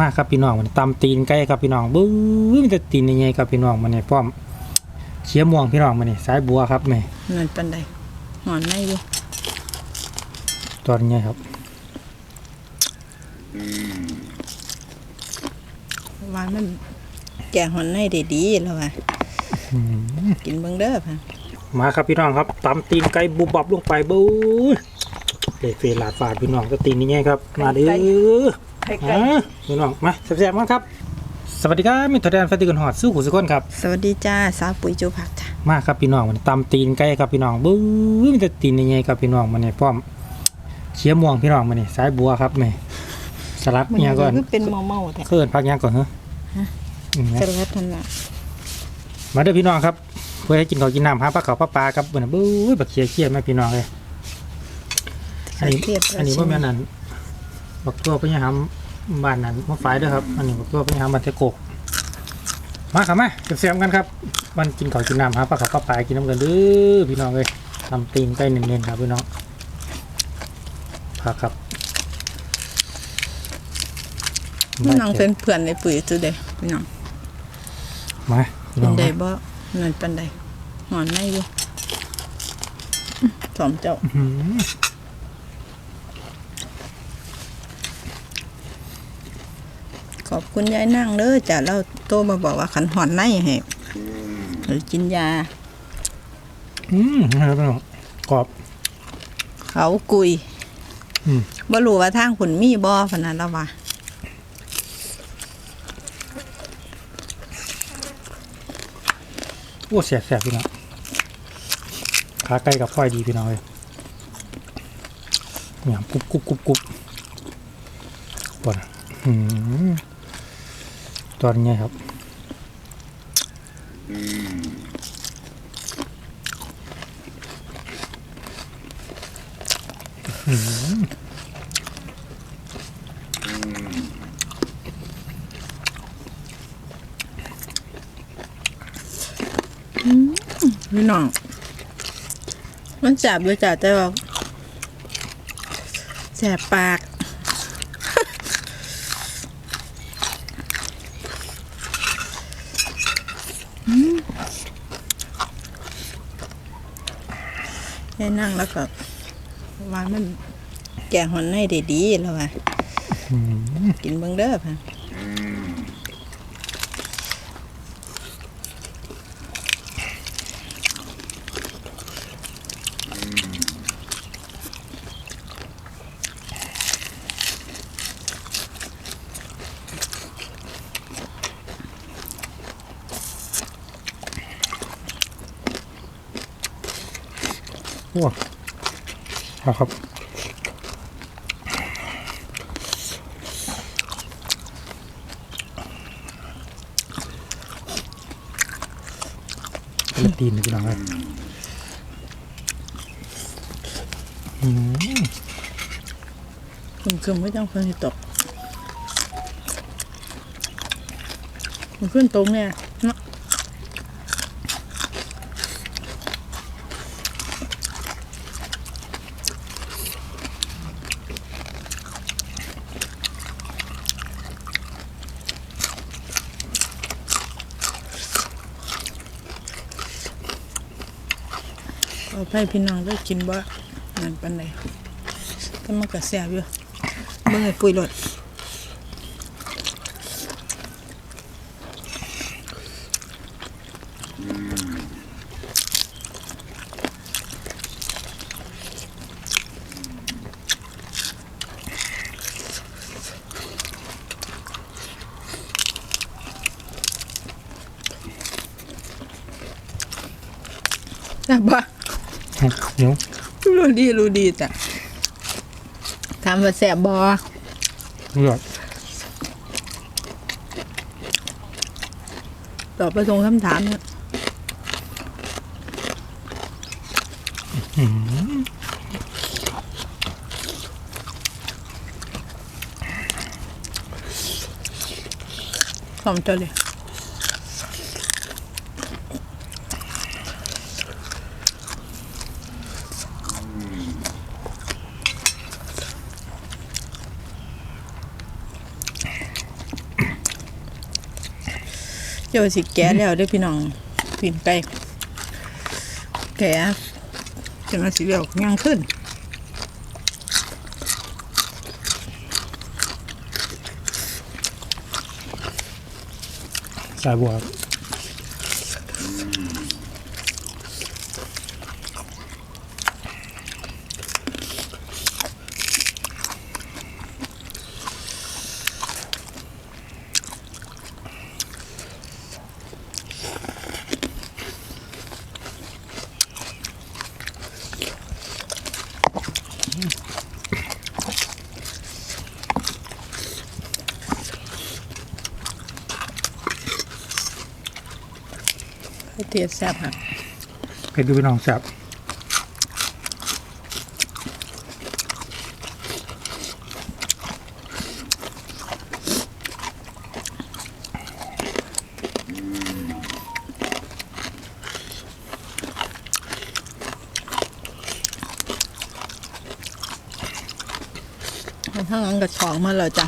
มากครับพี่น้องมันตำตีนไก่ครับพี่น้องบื้อมันจะตีนยังไงครับพี่น้องมันนี่พร้อมเขียวม่วงพี่น้องมันนี่สายบัวครับแม่เงินปันใดหอนไม่อยู่ตอนนี้ครับวานมันแก่หอนในได้ดีแล้วว่ะอืมกินเบิ่งเด้อพ่ะมาครับพี่น้องครับตำตีนไก่บุบบับลงไปบื้อเด็กเฟรลาดฝาดพี่น้องก็ตีนยังไงครับ มาเด้อ ไข่อ่าพี่น้องมาแซ่บๆกันครับ สวัสดีครับมิตรแดนฟาติกันหอดสู้หูสุกคนครับ สวัสดีจ้าสาวปุ๋ยจูผักจ้ะมาครับพี่น้องมันตำตีนไก่ครับพี่น้องบื้อมันจะตีนยังไงครับพี่น้องมันนี่พร้อมเขียวม่วงพี่น้องมันนี่สายบัวครับแม่สลัดมันเนี่ยก่อนคือเป็นเมาเมาๆแต่เคลื่อนพักยังก่อนเหรออืมนะ สลัดทันละมาเด้อพี่น้องครับเพื่อให้กินข้าวกินน้ำหาปลาเขาวปลาปลาครับเบิ่นนะบื้อบักเคียเคียแม่พี่น้องเลยอันนี้เทียบอันนี้ว่าแม่นอันบักตัวพญาหำ บ้านนั้นมะฝายเด้อครับ อันนี้บักตัวพญาหำบ้านเทโกกมาครับมาเสียมกันครับมันกินข้าวกินน้ำหาปลาเขาวปลาปลากินน้ำกันเด้อพี่น้องเลยทำตีนไก่เน้นๆครับพี่น้องผักครับมันนังเป็นเพื่อนในปุ๋ยจูเด้พี่น้องมาพี่เป็น้อนงได้มาบ่เงินปันใดหอนไม่อยู่อื้อสอมเจ้า อื้อหือ ขอบคุณยายนั่งเด้อจ้ะเราโตมาบอกว่าขันหอนในให้หรือกินยา อืมนะครับพี่น้องกรอบ เขากุยอืม บ่รู้ว่าทางผุนมีบ่พะนันแล้วว่าโอ้แสบแสบพี่น้องขาไก่กับฝ้อยดีพี่น้องเลยเนี่ยกรุบกรุบกรุบกรุบปวดอืม ตอนนี้ครับพี่น้อง มันจับด้วยจ้ะแต่ว่าแสบปาก ได้นั่งแล้วก็วานมันแก่หอนในได้ดีแล้วว่ะอืมกินเบิ่งเด้อพ่ะ โอ้าครับเป็นตีนเลยพี่น้องเลยคุณคือไม่ต้องคนที่ตกมันขึ้นตรงเนี่ย อาไปพี่น้องได้กินบ่นั่นปันไดแต่มันก็แซ่บอยู่เบิ่งให้ปุ้ยรสแซ่บบ่ เหนียวรู้ดีรู้ดีจ้ะถามว่าแซ่บบ่เลือดตอบไปตรงคำถามเนี่ยของเจ้าเลยาสิแกะแล้วเด้อพี่น้องปีนไปแกะจะมาสิเรียวย่างขึ้นสายบัว ให้เทียดแซ่บค่ะเผ็ดดูพี่น้องแซ่บทั้งนั้นก็ช่องมาแล้วจ้ะ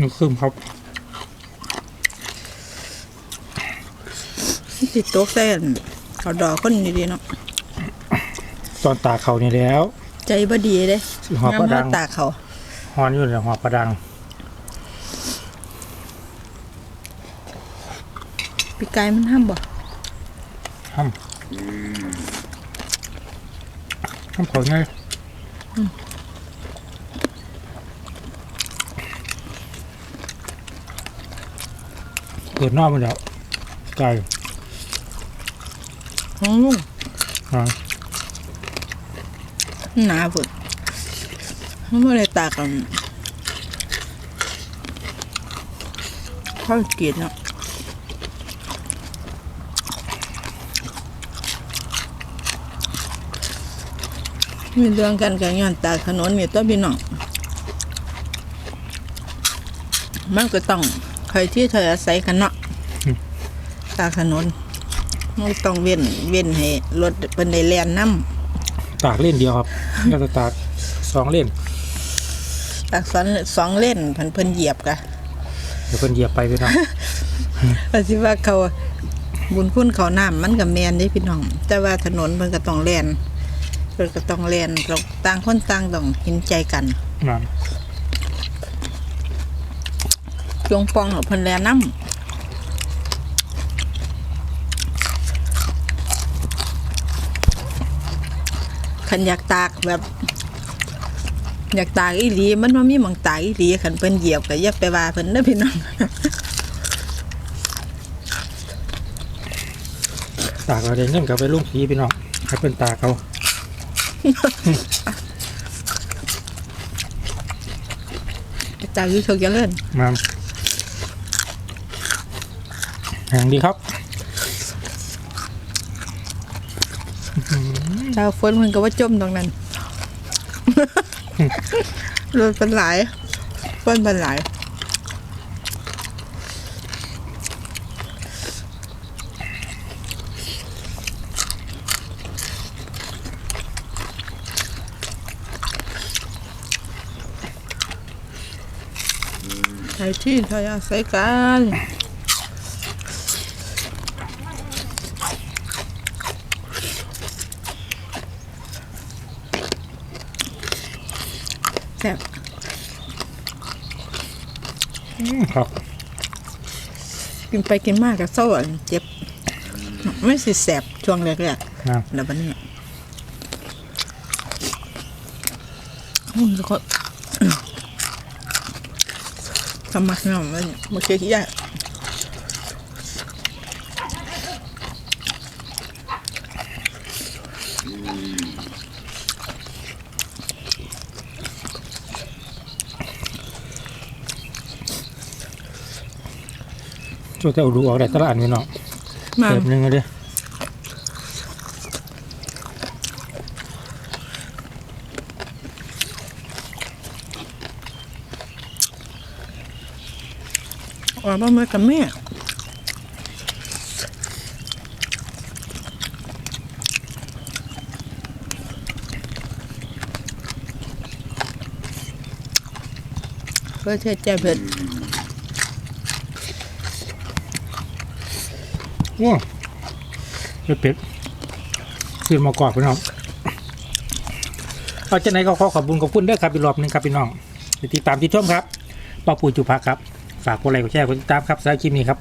นึกคืมครับ ติดโต๊ะเส้นเขาดอกคนดีๆเนาะตอนตากเขานี่แล้ว ใจบ่ดีเด้สิหอบประดังตากเขาฮอนอยู่เลยหอบประดังปีกายมันห้ามบ่ห้ำห้ำเขาไงเกิดนอกมันแล้วไก่ห้ องลุงอ่าหนาฝุดไม่ได้ตากันข้าวเกียดเนาะมีเรื่องกันกับย้อนตากถนนนี่ตัวพี่น้องมันก็ต้องใครที่เธออาศัยกันเนาะตากถนน มันต้องเว้นเว้นให้รถเป็นในแลนน้ำตากเล่นเดียวครับแล้วจะตากสองเล่นตากสองสองเล่นเพิ่นเพิ่นเหยียบกะเดี๋ยวเพิ่นเหยียบไปพี่น้องว่าสิว่าเขาบุญคุณเขาน้ำมันก็แม่นเด้พี่น้อง แต่ว่าถนนเพิ่นก็ต้องแล่นเพิ่นก็ต้องแล่นเราต่างคนต่างต้องเห็นใจกันนั่นจงปองเอาเพิ่นแล่นน้ำ คันอยากตากแบบ อยากตากอีหลีมันบ่มีหม่องตากอีหลีคันเพิ่นเหยียบก็อย่าไปว่าเพิ่นเด้อพี่น้องตากเราได้เงินกับไปลุงสีพี่น้องให้เพิ่นตากเขาตากอยู่โชคเจริญมาแห่งดีครับ ดาวฝนมันก็ว่าจมตรงนั้น รถเป็นหลายฝนเป็นหลายใช้ที่ทายาใส่กัน แซ่บอืมครับ กินไปกินมากก็เศร้าอะเจ็บ ไม่สิแสบช่วงแรกนะๆแล้วบัดนี้อืมแล้วก็ สมัครเนาะมันมันคือที่ยาก ช่วยแต่เอาดูออกได้แตละอันพี่น้องมาเติมหนึงเลยออกมาเมื่อกับแม่เพื่อเทศใจเผ็ด โอ้เผ็ดเผ็ดขึ้นมากรอบพี่น้องเอาจากไหนก็ขอขอบคุณขอบคุณด้วยครับอีกรอบหนึงครับพี่น้องติดตามที่ชมครับป้าปูจุภาครับ ฝากกดไลค์กดแชร์กดติดตามครับสำหรับคลิปนี้ครับ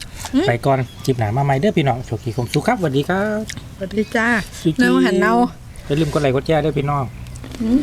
ไปก่อนคลิปหนามาใหม่เด้อพี่น้องโชคดีคงสุขครับสวัสดีครับสวัสดีจ้าสุขีเนาหันเนาอย่าลืมกดไลค์กดแชร์ด้วยพี่น้องอืม